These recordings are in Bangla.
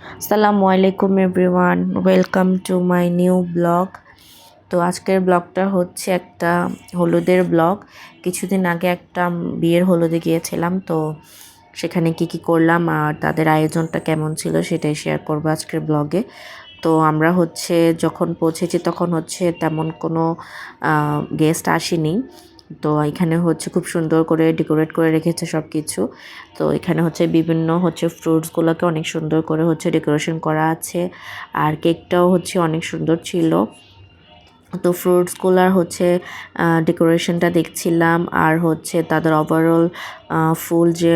আসসালামু আলাইকুম everyone, welcome to my new blog. তো আজকের ব্লগটা হচ্ছে একটা হলুদের ব্লগ। কিছুদিন আগে একটা বিয়ের হলুদে গিয়েছিলাম, তো সেখানে কি কি করলাম আর তাদের আয়োজনটা কেমন ছিল সেটাই শেয়ার করব আজকের ব্লগে। তো আমরা হচ্ছে যখন পৌঁছেছি তখন হচ্ছে তেমন কোনো গেস্ট আসেনি। তো এখানে হচ্ছে খুব সুন্দর করে ডেকোরেট করে রেখেছে সব কিছু তো এখানে হচ্ছে বিভিন্ন হচ্ছে ফ্রুটসগুলোকে অনেক সুন্দর করে হচ্ছে ডেকোরেশন করা আছে। আর কেকটাও হচ্ছে অনেক সুন্দর ছিল। তো ফ্রুটসগুলার হচ্ছে ডেকোরেশনটা দেখছিলাম। আর হচ্ছে তাদের ওভারঅল ফুল যে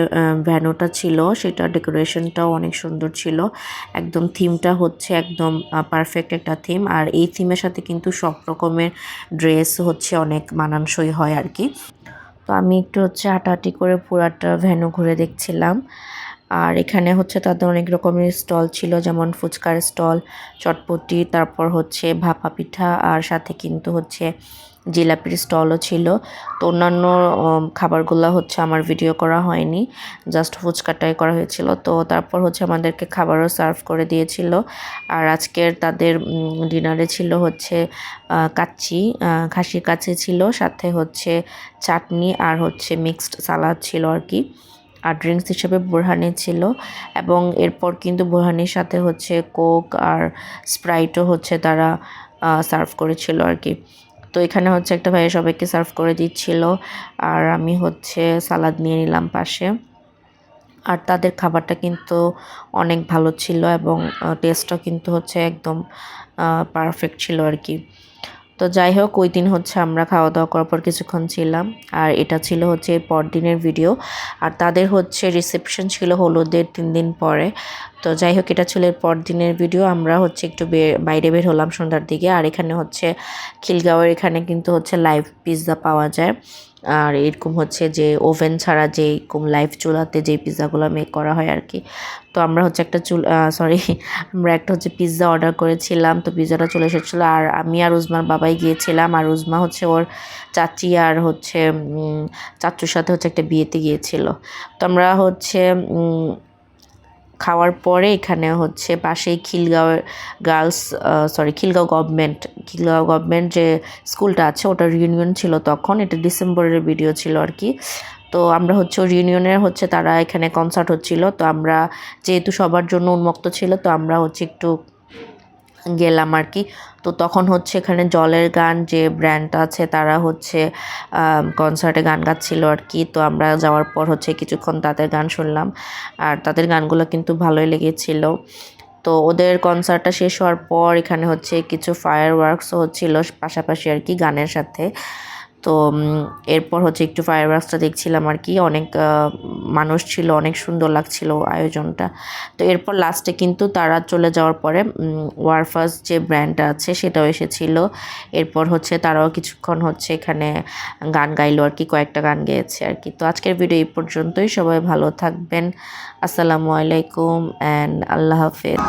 ভ্যানোটা ছিল সেটা ডেকোরেশনটাও অনেক সুন্দর ছিল। একদম থিমটা হচ্ছে একদম পারফেক্ট একটা থিম। আর এই থিমের সাথে কিন্তু সব রকমের ড্রেস হচ্ছে অনেক মানানসই হয় আর কি। তো আমি একটু হচ্ছে হাঁটাহাঁটি করে পুরাটা ভ্যানু ঘুরে দেখছিলাম। আর এখানে হচ্ছে তাদের অনেক রকমের স্টল ছিল, যেমন ফুচকার স্টল, চটপটি, তারপর হচ্ছে ভাপা পিঠা, আর সাথে কিন্তু হচ্ছে জিলাপির স্টলও ছিল। তো অন্যান্য খাবারগুলো হচ্ছে আমার ভিডিও করা হয়নি জাস্ট ফুচকাটাই করা হয়েছিল। তো তারপর হচ্ছে আমাদেরকে খাবারও সার্ভ করে দিয়েছিল। আর আজকের তাদের ডিনারে ছিল হচ্ছে কাচ্চি খাসির কাছে ছিল, সাথে হচ্ছে চাটনি আর হচ্ছে মিক্সড সালাদ ছিল আর কি। আর ড্রিঙ্কস হিসেবে বোরহানি ছিল এবং এরপর কিন্তু বোরহানির সাথে হচ্ছে কোক আর স্প্রাইটও হচ্ছে তারা সার্ভ করেছিল আর কি। তো এখানে হচ্ছে একটা ভাইয়া সবাইকে সার্ভ করে দিচ্ছিল আর আমি হচ্ছে সালাদ নিয়ে নিলাম পাশে। আর তাদের খাবারটা কিন্তু অনেক ভালো ছিল এবং টেস্টটাও কিন্তু হচ্ছে একদম পারফেক্ট ছিল আর কি। তো যাই হোক, ওই দিন হচ্ছে আমরা খাওয়া দাওয়া করার পর কিছুক্ষণ ছিলাম। আর এটা ছিল হচ্ছে পরদিনের ভিডিও আর তাদের হচ্ছে রিসেপশন ছিল হলুদের তিন দিন পরে। তো যাই হোক এটা চুলের পর দিনের ভিডিও আমরা হচ্ছে একটু বাইরে বের হলাম সন্ধ্যার দিকে। আর এখানে হচ্ছে খিলগাঁওয়ের এখানে কিন্তু হচ্ছে লাইভ পিৎজা পাওয়া যায়। আর এরকম হচ্ছে যে ওভেন ছাড়া যে এরকম লাইভ চুলাতে যে পিৎজাগুলো মেক করা হয় আর কি তো আমরা হচ্ছে একটা চুল সরি আমরা একটা হচ্ছে পিৎজা অর্ডার করেছিলাম। তো পিৎজাটা চলে এসেছিল। আর আমি আর উজমার বাবাই গিয়েছিলাম। আর উজমা হচ্ছে ওর চাচি আর হচ্ছে চাচুর সাথে হচ্ছে একটা বিয়েতে গিয়েছিল। তো আমরা হচ্ছে খাওয়ার পরে এখানে হচ্ছে পাশেই Khilgaon girls sorry Khilgaon government Khilgaon government যে স্কুলটা আছে ওটা রিউনিয়ন ছিল তখন, এটা ডিসেম্বরের ভিডিও ছিল আর কি। তো আমরা হচ্ছে রিউনিয়নের হচ্ছে তারা এখানে কনসার্ট হচ্ছিল। তো আমরা যেহেতু সবার জন্য উন্মুক্ত ছিল, তো আমরা হচ্ছে একটু গেলাম আর কি। তো তখন হচ্ছে এখানে জলের গান যে ব্র্যান্ডটা আছে, তারা হচ্ছে কনসার্টে গান গাচ্ছিল আর কি। তো আমরা যাওয়ার পর হচ্ছে কিছুক্ষণ তাদের গান শুনলাম। আর তাদের গানগুলো কিন্তু ভালোই লেগেছিল। তো ওদের কনসার্টটা শেষ হওয়ার পর এখানে হচ্ছে কিছু ফায়ার ওয়ার্কসও হচ্ছিল পাশাপাশি আর কি গানের সাথে। তো এরপর হচ্ছে একটু ফায়ার ফায়ারওয়ার্কসটা দেখছিলাম আর কি। অনেক মানুষ ছিল, অনেক সুন্দর লাগছিল আয়োজনটা। তো এরপর লাস্টে কিন্তু তারা চলে যাওয়ার পরে ওয়ারফাস যে ব্র্যান্ডটা আছে সেটাও এসেছিল। এরপর হচ্ছে তারাও কিছুক্ষণ হচ্ছে এখানে গান গাইলো আর কি, কয়েকটা গান গেয়েছে আর কি। তো আজকের ভিডিও এই পর্যন্তই। সবাই ভালো থাকবেন। আসসালামু আলাইকুম অ্যান্ড আল্লাহ হাফেজ।